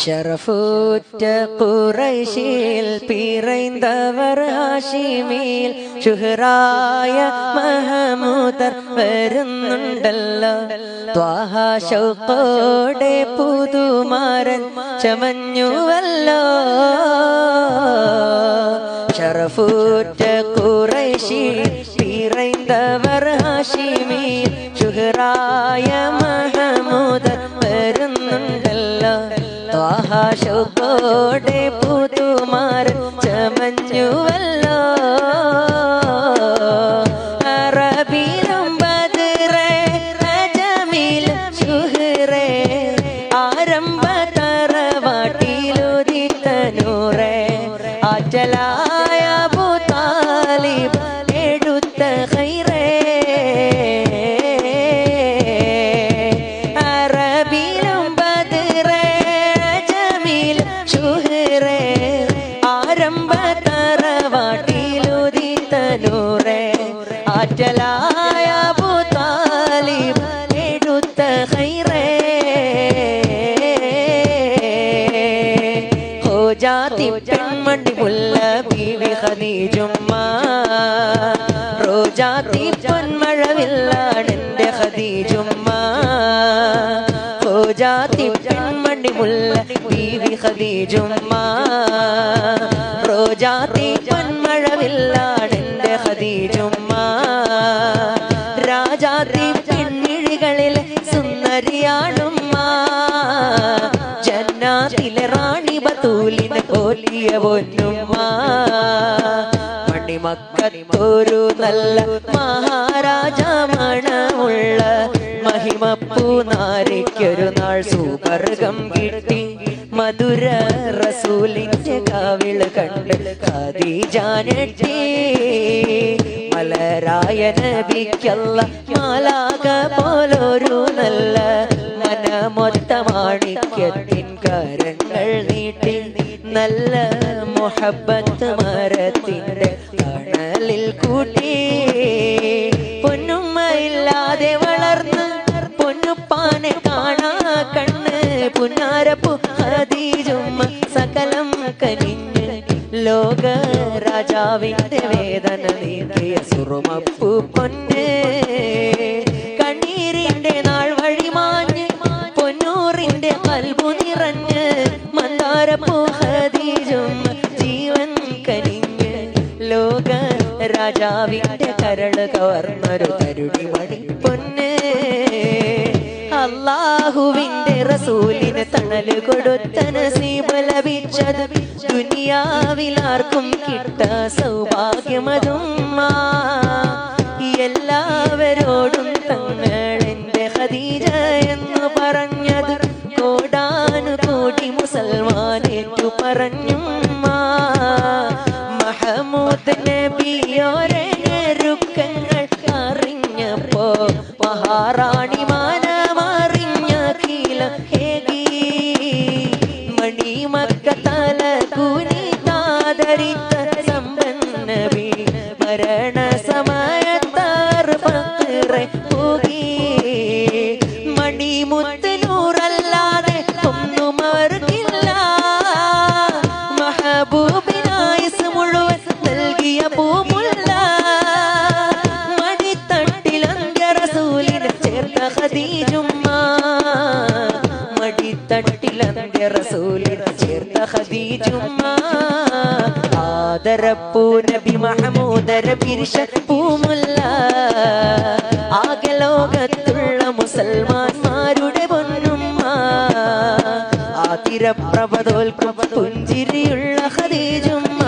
ഷറഫൂറ്റ കുറൈശിൽ പിറൈന്തവർ ഹാഷിമിൽ ഷുഹറായ വരുന്നുണ്ടല്ലോ. ത്വാഹ ശൗക്കോടെ പുതുമാരൻ ചമഞ്ഞുവല്ലോ. ഷറഫൂറ്റ പുതുമാരൻ ചമഞ്ഞുവല്ലോ ഖദീജുമ്മ റോജാത്തി പൊന്മഴവില്ലാണെന്റെ ഖദീജുമ്മ. റോജാത്തി ജാതി പെൺമണി മുല്ല ബീവി ഖദീജുമ്മ. റോജാത്തി പൊന്മഴവില്ലാണെന്റെ ഖദീജുമ്മ. രാജാത്തി പെണ്ണിഴികളിലെ സുന്ദരിയാണുമ്മ. ജന്നാത്തിലെ റാണി പോറ്റിയ പൊന്നുമ്മ. മണിമക്കത്തൊരു നല്ല മഹാരാജ മണമുള്ള മഹിമപ്പൂ നാരിക്കൊരു നാൾ സൂപർഗം കിട്ടി. മധുര റസൂലിന്റെ കാവിൾ കണ്ട് ഖദീജാനെട്ടി മലരായ നബിക്കല്ല മാലാക പോലൊരു നല്ല മനമൊത്ത മാണിക്യത്തിൻ കരങ്ങൾ നീട്ടി നല്ല മുഹബത്ത് മരത്തിന്റെ കണലിൽ കൂട്ടി. പൊന്നുമ്മയില്ലാതെ വളർന്ന് പൊന്നുപ്പാനെ കാണാ കണ്ണ്. പുന്നാരപ്പു ഹദീജുമ്മ സകലം കനിഞ്ഞ് ലോക രാജാവിന്റെ വേദന നീക്കിയ സുറുമപ്പു പൊന്ന്. രാജാവിന്റെ കരൾ കവർന്നൊരു കരുടി മണി പൊന്ന് അള്ളാഹുവിന്റെ റസൂലിന് തണൽ കൊടുത്ത നസീബ് ലഭിച്ചത് ദുനിയാവിലാർക്കും കിട്ട സൗഭാഗ്യമതും എല്ലാവരോടും തങ്ങൾ എന്റെ ഖദീജ ആദരപ്പൂ നബി മഹമൂദര പിരിശ പൂമുല്ല. ആകെ ലോകത്തുള്ള മുസൽമാന്മാരുടെ പൊന്നുമ്മ. ആതിരപ്രഭതോൽക്കും പുഞ്ചിരിയുള്ള ഹദീജുമ്മ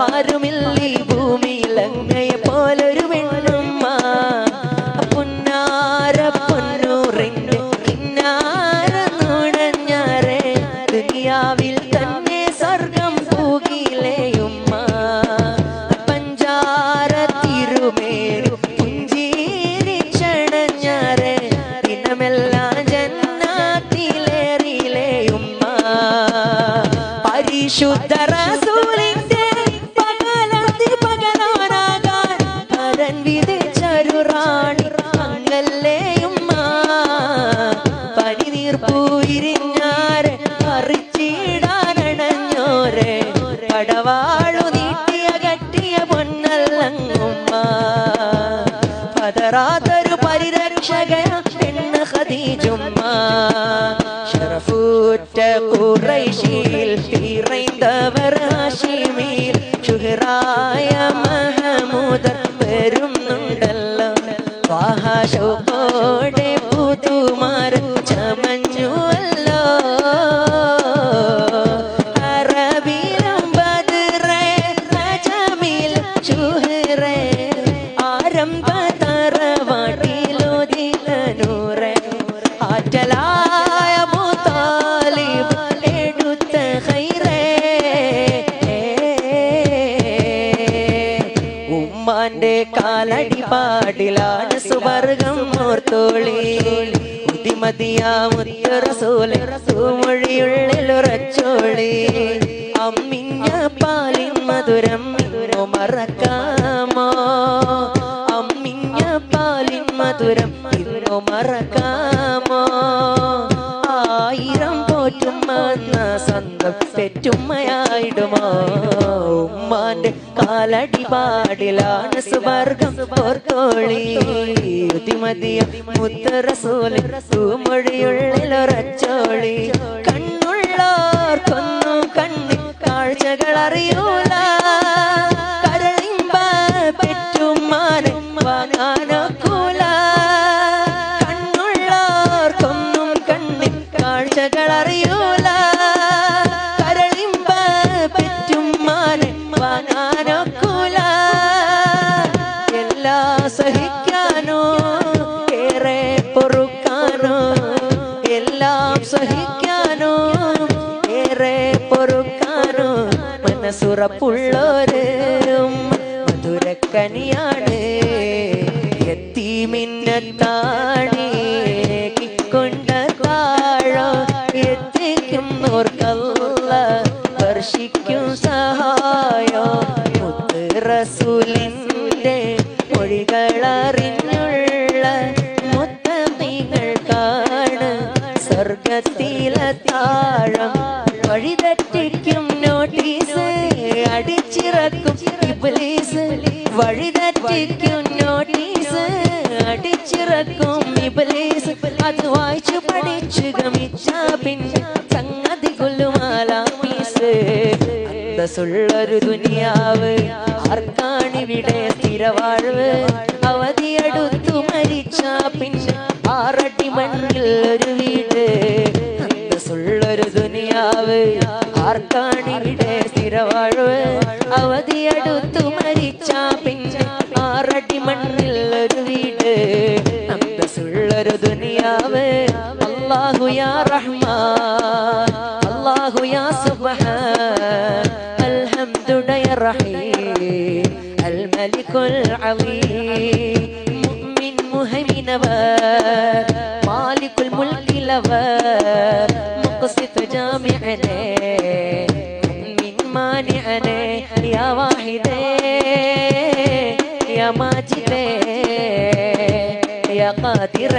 ആരുമില്ല ഉമ്മാന്റെ കാലടി പാടിലാണ് സുവർഗം ഓർത്തോളി. ബുദ്ധിമതിയാമുറസൂൽ മൊഴിയുള്ളിലുറച്ചോളി അമ്മിഞ്ഞ പാലിൻ മധുരം ഇന്നു മറക്കാമോ? അമ്മിഞ്ഞ പാലിൻ മധുരം ഇന്നു മറക്കാമോ? പെറ്റുമ്മയായിടുമോ ഉമ്മാന്റെ കാലടി പാടിലാണ് സുവർഗം ഓർത്തോളി ബുദ്ധിമതിയ മുത്തറസൂൽ തൂമൊഴിയുള്ളിലൊറച്ചോളി കണ്ണുള്ളോർക്കൊന്നും കണ്ണിൽ കാഴ്ചകൾ അറിയൂല മനസ്സുറപ്പുള്ളോര് മധുരക്കനിയാണ് എത്തിമിന്നത്താണി കൊണ്ട താഴോ എത്തിക്കും നോർക്കല്ല വർഷിക്കും സഹായോ. റസൂലിന്റെ മൊഴികളറിഞ്ഞുള്ള മുത്തമികൾ കാണ് സ്വർഗത്തിലെ താഴം വഴിതെറ്റിക്കും ഇബ്ലീസ് വഴിതെറ്റിക്കും നോട്ടീസ് അടിച്ചിറക്കും ഇബ്ലീസ്. അത് വായിച്ചു പഠിച്ചു ഗമിച്ച പിന്നെ സംഗതി കൊല്ലുമാലാമീസ് അന്തസ്സുള്ളൊരു ദുനിയാവ് ആർക്കാണിവിടെ സ്ഥിരവാഴ്വ്? അവധിയടുത്തു മരിച്ച പിന്നെ ആറടി മണ്ണിൽ ഒരു വീട്. സുള്ളൊരു ദുനിയാവ്. ആർക്കാണിവിടെ സ്ഥിരവാഴവ്? അവധിയടുത്തു മരിച്ച പിന്നെ ആറടി മണ്ണിൽ ഒരു വീട്. അന്തസ്സുള്ളൊരു ദുനിയാവ്. അള്ളാഹുയാ യാ റഹ്മാൻ സുബഹ യാ റഹീ അൽ റഹീം. അലീ അലീം മുഅ്മിൻ മുഹൈമിനവ മാലികുൽ മുൽക്കിലവ مالك الملك لبار مقسط جامعنا من مانعنا يا واحد يا ماجد يا قادر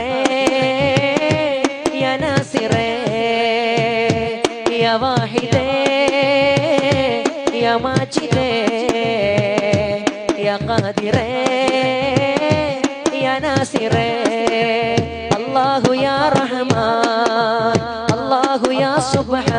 يا ناصر يا واحد يا ماجد يا قادر يا ناصر الله يا رحمن subhanahu